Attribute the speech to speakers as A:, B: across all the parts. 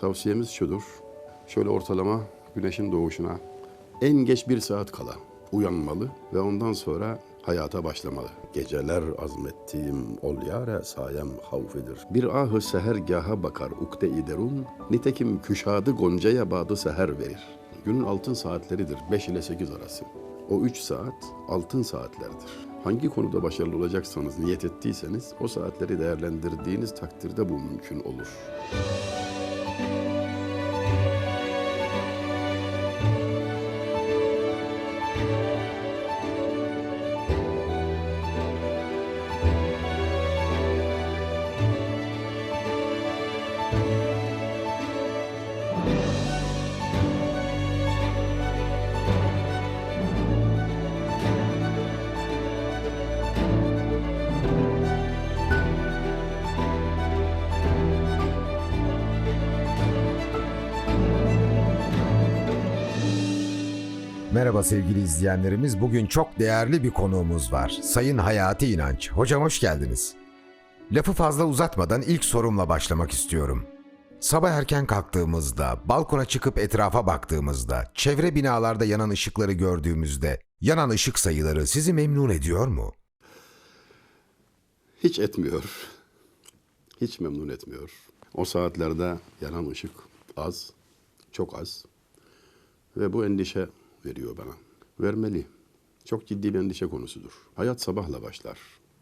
A: Tavsiyemiz şudur. Şöyle ortalama güneşin doğuşuna en geç bir saat kala uyanmalı ve ondan sonra hayata başlamalı. Geceler azmettiğim ol yâre sayem havfidir. Bir ahı sehergaha bakar ukde-i derun, nitekim küşadı goncaya badı seher verir. Günün altın saatleridir 5 ile 8 arası. O 3 saat altın saatlerdir. Hangi konuda başarılı olacaksanız, niyet ettiyseniz o saatleri değerlendirdiğiniz takdirde bu mümkün olur.
B: Merhaba sevgili izleyenlerimiz. Bugün çok değerli bir konuğumuz var. Sayın Hayati İnanç. Hocam hoş geldiniz. Lafı fazla uzatmadan ilk sorumla başlamak istiyorum. Sabah erken kalktığımızda, balkona çıkıp etrafa baktığımızda, çevre binalarda yanan ışıkları gördüğümüzde, yanan ışık sayıları sizi memnun ediyor mu?
A: Hiç etmiyor. Hiç memnun etmiyor. O saatlerde yanan ışık az, çok az. Ve bu endişe veriyor bana. Vermeli. Çok ciddi bir endişe konusudur. Hayat sabahla başlar.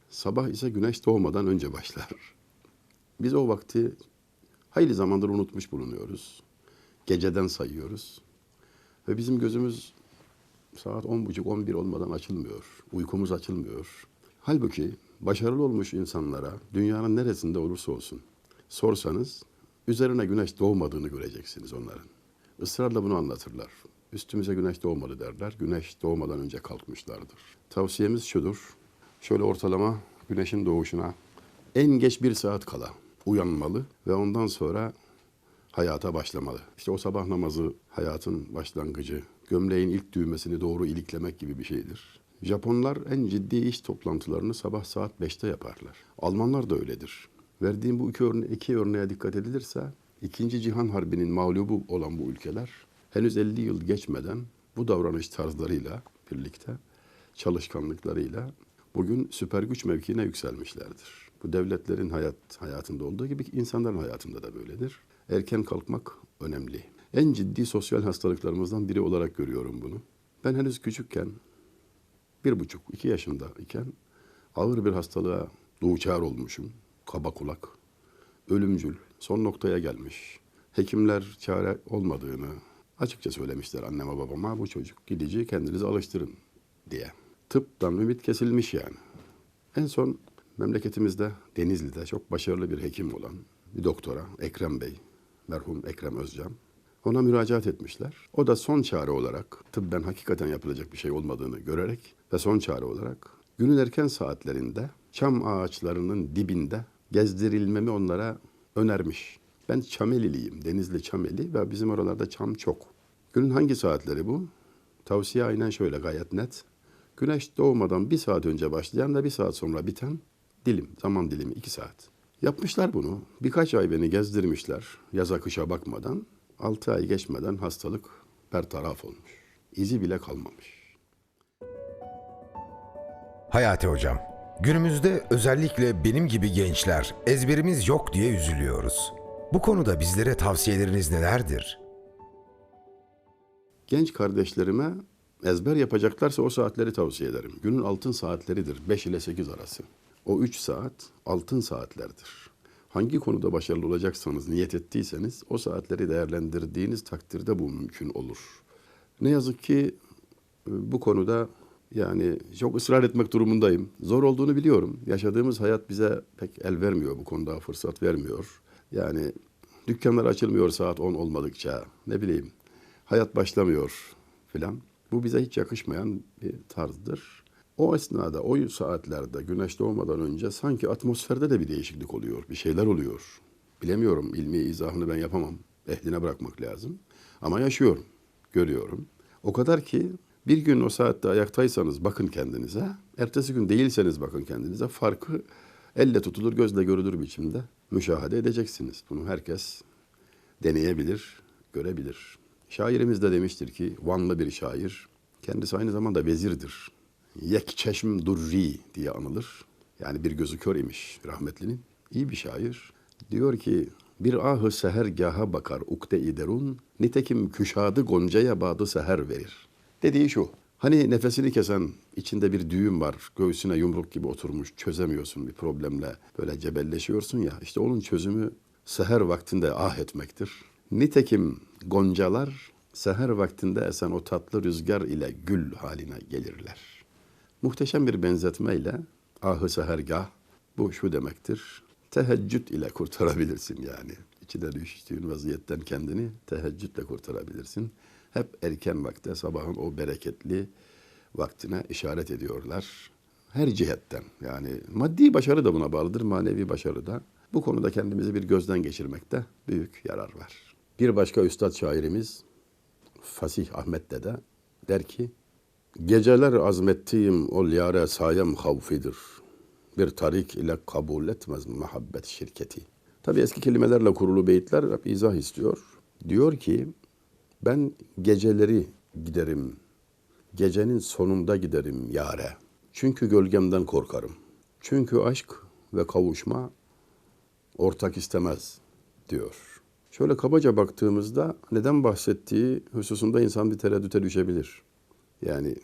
A: Sabah ise güneş doğmadan önce başlar. Biz o vakti hayli zamandır unutmuş bulunuyoruz. Geceden sayıyoruz. Ve bizim gözümüz saat on buçuk, on bir olmadan açılmıyor. Uykumuz açılmıyor. Halbuki başarılı olmuş insanlara dünyanın neresinde olursa olsun sorsanız üzerine güneş doğmadığını göreceksiniz onların. Israrla bunu anlatırlar. Üstümüze güneş doğmadı derler. Güneş doğmadan önce kalkmışlardır. Tavsiyemiz şudur. Şöyle ortalama güneşin doğuşuna en geç bir saat kala uyanmalı ve ondan sonra hayata başlamalı. İşte o sabah namazı hayatın başlangıcı, gömleğin ilk düğmesini doğru iliklemek gibi bir şeydir. Japonlar en ciddi iş toplantılarını sabah saat 5'te yaparlar. Almanlar da öyledir. Verdiğim bu iki, örne iki örneğe dikkat edilirse, İkinci Cihan Harbi'nin mağlubu olan bu ülkeler henüz 50 yıl geçmeden bu davranış tarzlarıyla birlikte, çalışkanlıklarıyla bugün süper güç mevkiine yükselmişlerdir. Bu devletlerin hayat hayatında olduğu gibi insanların hayatında da böyledir. Erken kalkmak önemli. En ciddi sosyal hastalıklarımızdan biri olarak görüyorum bunu. Ben henüz küçükken, bir buçuk, iki yaşında iken ağır bir hastalığa duçar olmuşum. Kaba kulak, ölümcül, son noktaya gelmiş. Hekimler çare olmadığını açıkça söylemişler anneme babama. Bu çocuk gidici kendinizi alıştırın diye. Tıptan ümit kesilmiş yani. En son memleketimizde Denizli'de çok başarılı bir hekim olan bir doktora Ekrem Bey, merhum Ekrem Özcan. Ona müracaat etmişler. O da son çare olarak tıbben hakikaten yapılacak bir şey olmadığını görerek ve son çare olarak günün erken saatlerinde çam ağaçlarının dibinde gezdirilmemi onlara önermiş. Ben Çameliliyim, Denizli Çameli ve bizim oralarda çam çok. Günün hangi saatleri bu? Tavsiye aynen şöyle gayet net. Güneş doğmadan bir saat önce başlayan da bir saat sonra biten dilim, zaman dilimi iki saat. Yapmışlar bunu. Birkaç ay beni gezdirmişler yaza kışa bakmadan. Altı ay geçmeden hastalık bertaraf olmuş. İzi bile kalmamış.
B: Hayati hocam, günümüzde özellikle benim gibi gençler ezberimiz yok diye üzülüyoruz. Bu konuda bizlere tavsiyeleriniz nelerdir?
A: Genç kardeşlerime ezber yapacaklarsa o saatleri tavsiye ederim. Günün altın saatleridir 5 ile 8 arası. O 3 saat altın saatlerdir. Hangi konuda başarılı olacaksanız, niyet ettiyseniz o saatleri değerlendirdiğiniz takdirde bu mümkün olur. Ne yazık ki e, bu konuda yani çok ısrar etmek durumundayım. Zor olduğunu biliyorum. Yaşadığımız hayat bize pek el vermiyor bu konuda, fırsat vermiyor. Yani dükkanlar açılmıyor saat 10 olmadıkça. Ne bileyim, hayat başlamıyor filan. Bu bize hiç yakışmayan bir tarzdır. O esnada, o saatlerde güneş doğmadan önce sanki atmosferde de bir değişiklik oluyor, bir şeyler oluyor. Bilemiyorum, ilmi izahını ben yapamam. Ehline bırakmak lazım. Ama yaşıyorum, görüyorum. O kadar ki bir gün o saatte ayaktaysanız bakın kendinize, ertesi gün değilseniz bakın kendinize. Farkı elle tutulur, gözle görülür biçimde müşahede edeceksiniz. Bunu herkes deneyebilir, görebilir. Şairimiz de demiştir ki Vanlı bir şair. Kendisi aynı zamanda vezirdir. Yek çeşm durri diye anılır. Yani bir gözü kör imiş rahmetlinin. İyi bir şair. Diyor ki bir ahı sehergaha bakar ukde-i derun, nitekim küşadı goncaya badı seher verir. Dediği şu, hani nefesini kesen içinde bir düğüm var, göğsüne yumruk gibi oturmuş, çözemiyorsun bir problemle, böyle cebelleşiyorsun ya, işte onun çözümü seher vaktinde ah etmektir. Nitekim goncalar seher vaktinde esen o tatlı rüzgar ile gül haline gelirler. Muhteşem bir benzetmeyle ahı sehergah bu şu demektir. Teheccüd ile kurtarabilirsin yani. İçine düştüğün vaziyetten kendini teheccüdle kurtarabilirsin. Hep erken vakte sabahın o bereketli vaktine işaret ediyorlar. Her cihetten yani maddi başarı da buna bağlıdır, manevi başarı da. Bu konuda kendimizi bir gözden geçirmekte büyük yarar var. Bir başka üstad şairimiz Fasih Ahmet Dede der ki Geceler azmettiğim ol yare sayem havfidir. Bir tarik ile kabul etmez muhabbet şirketi. Tabi eski kelimelerle kurulu beyitler hep izah istiyor. Diyor ki ben geceleri giderim. Gecenin sonunda giderim yare. Çünkü gölgemden korkarım. Çünkü aşk ve kavuşma ortak istemez diyor. Şöyle kabaca baktığımızda neden bahsettiği hususunda insan bir tereddüte düşebilir. Yani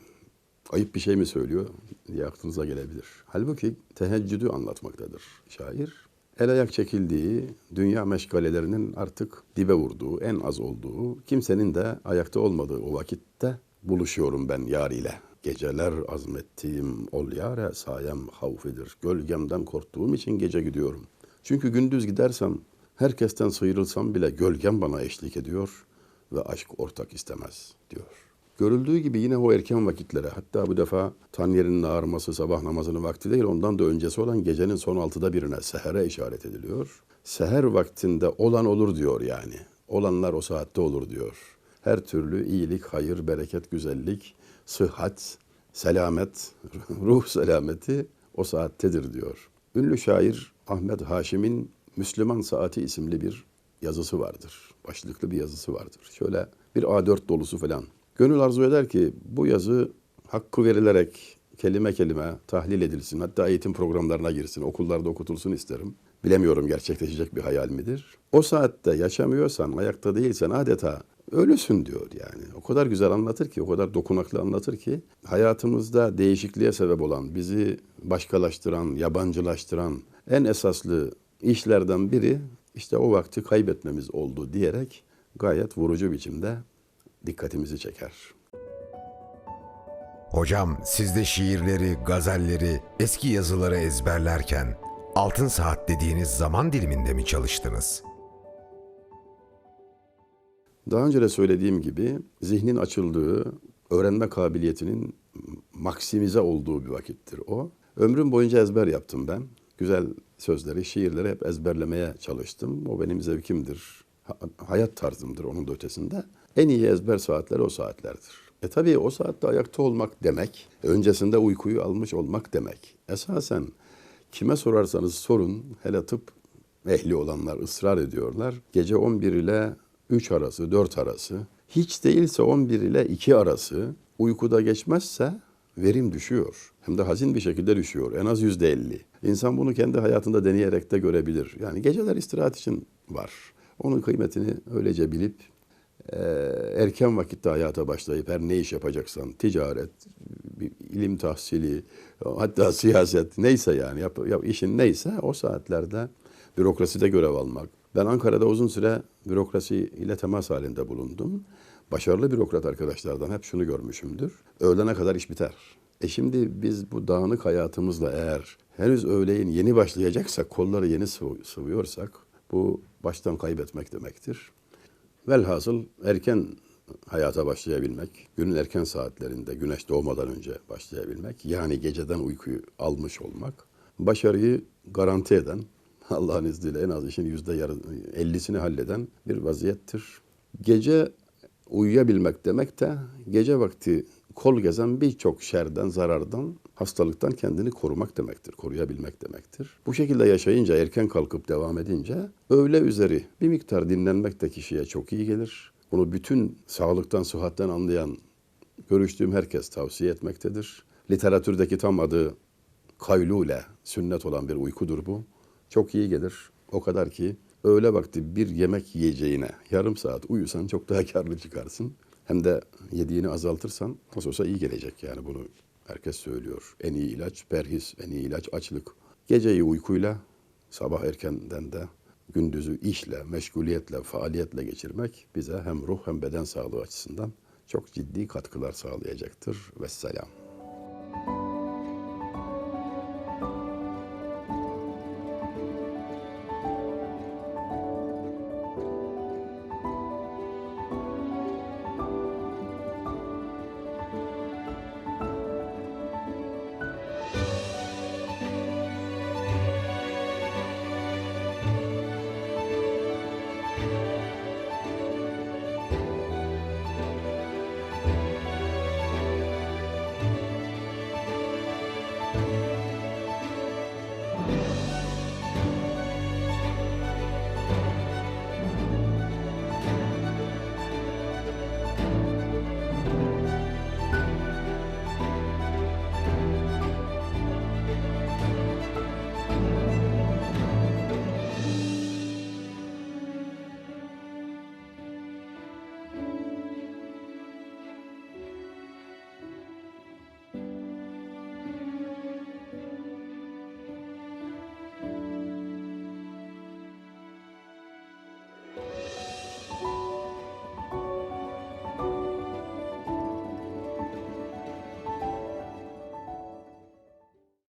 A: ayıp bir şey mi söylüyor diye aklınıza gelebilir. Halbuki teheccüdü anlatmaktadır şair. El ayak çekildiği, dünya meşgalelerinin artık dibe vurduğu, en az olduğu, kimsenin de ayakta olmadığı o vakitte buluşuyorum ben yar ile. Geceler azmettiğim ol yare sayem havfidir. Gölgemden korktuğum için gece gidiyorum. Çünkü gündüz gidersem, herkesten sıyrılsam bile gölgem bana eşlik ediyor ve aşk ortak istemez diyor. Görüldüğü gibi yine o erken vakitlere hatta bu defa tan yerinin sabah namazının vakti değil ondan da öncesi olan gecenin son altıda birine sehere işaret ediliyor. Seher vaktinde olan olur diyor yani. Olanlar o saatte olur diyor. Her türlü iyilik, hayır, bereket, güzellik, sıhhat, selamet, ruh selameti o saattedir diyor. Ünlü şair Ahmet Haşim'in Müslüman Saati isimli bir yazısı vardır. Başlıklı bir yazısı vardır. Şöyle bir A4 dolusu falan. Gönül arzu eder ki bu yazı hakkı verilerek kelime kelime tahlil edilsin. Hatta eğitim programlarına girsin, okullarda okutulsun isterim. Bilemiyorum gerçekleşecek bir hayal midir? O saatte yaşamıyorsan, ayakta değilsen adeta ölüsün diyor yani. O kadar güzel anlatır ki, o kadar dokunaklı anlatır ki hayatımızda değişikliğe sebep olan, bizi başkalaştıran, yabancılaştıran en esaslı işlerden biri işte o vakti kaybetmemiz oldu diyerek gayet vurucu biçimde dikkatimizi çeker.
B: Hocam siz de şiirleri, gazelleri, eski yazıları ezberlerken altın saat dediğiniz zaman diliminde mi çalıştınız?
A: Daha önce de söylediğim gibi zihnin açıldığı, öğrenme kabiliyetinin maksimize olduğu bir vakittir o. Ömrüm boyunca ezber yaptım ben. Güzel sözleri, şiirleri hep ezberlemeye çalıştım. O benim zevkimdir, ha- hayat tarzımdır onun da ötesinde. En iyi ezber saatleri o saatlerdir. E tabii o saatte ayakta olmak demek, öncesinde uykuyu almış olmak demek. Esasen kime sorarsanız sorun, hele tıp ehli olanlar ısrar ediyorlar. Gece 11 ile 3 arası, 4 arası, hiç değilse 11 ile 2 arası uykuda geçmezse verim düşüyor. Hem de hazin bir şekilde düşüyor. En az yüzde elli. İnsan bunu kendi hayatında deneyerek de görebilir. Yani geceler istirahat için var. Onun kıymetini öylece bilip eee, erken vakitte hayata başlayıp her ne iş yapacaksan ticaret, ilim tahsili, hatta siyaset neyse yani yap, yap, işin neyse o saatlerde bürokraside görev almak. Ben Ankara'da uzun süre bürokrasi ile temas halinde bulundum. Başarılı bürokrat arkadaşlardan hep şunu görmüşümdür. Öğlene kadar iş biter. E şimdi biz bu dağınık hayatımızla eğer henüz öğleyin yeni başlayacaksak, kolları yeni sıvı- sıvıyorsak bu baştan kaybetmek demektir. Velhasıl erken hayata başlayabilmek, günün erken saatlerinde güneş doğmadan önce başlayabilmek, yani geceden uykuyu almış olmak, başarıyı garanti eden, Allah'ın izniyle en az işin yüzde ellisini halleden bir vaziyettir. Gece uyuyabilmek demek de gece vakti kol gezen birçok şerden, zarardan hastalıktan kendini korumak demektir, koruyabilmek demektir. Bu şekilde yaşayınca, erken kalkıp devam edince öğle üzeri bir miktar dinlenmek de kişiye çok iyi gelir. Bunu bütün sağlıktan, sıhhatten anlayan görüştüğüm herkes tavsiye etmektedir. Literatürdeki tam adı kaylule, sünnet olan bir uykudur bu. Çok iyi gelir. O kadar ki öğle vakti bir yemek yiyeceğine yarım saat uyusan çok daha karlı çıkarsın. Hem de yediğini azaltırsan nasıl olsa iyi gelecek yani bunu herkes söylüyor. En iyi ilaç perhiz, en iyi ilaç açlık. Geceyi uykuyla, sabah erkenden de gündüzü işle, meşguliyetle, faaliyetle geçirmek bize hem ruh hem beden sağlığı açısından çok ciddi katkılar sağlayacaktır. Vesselam.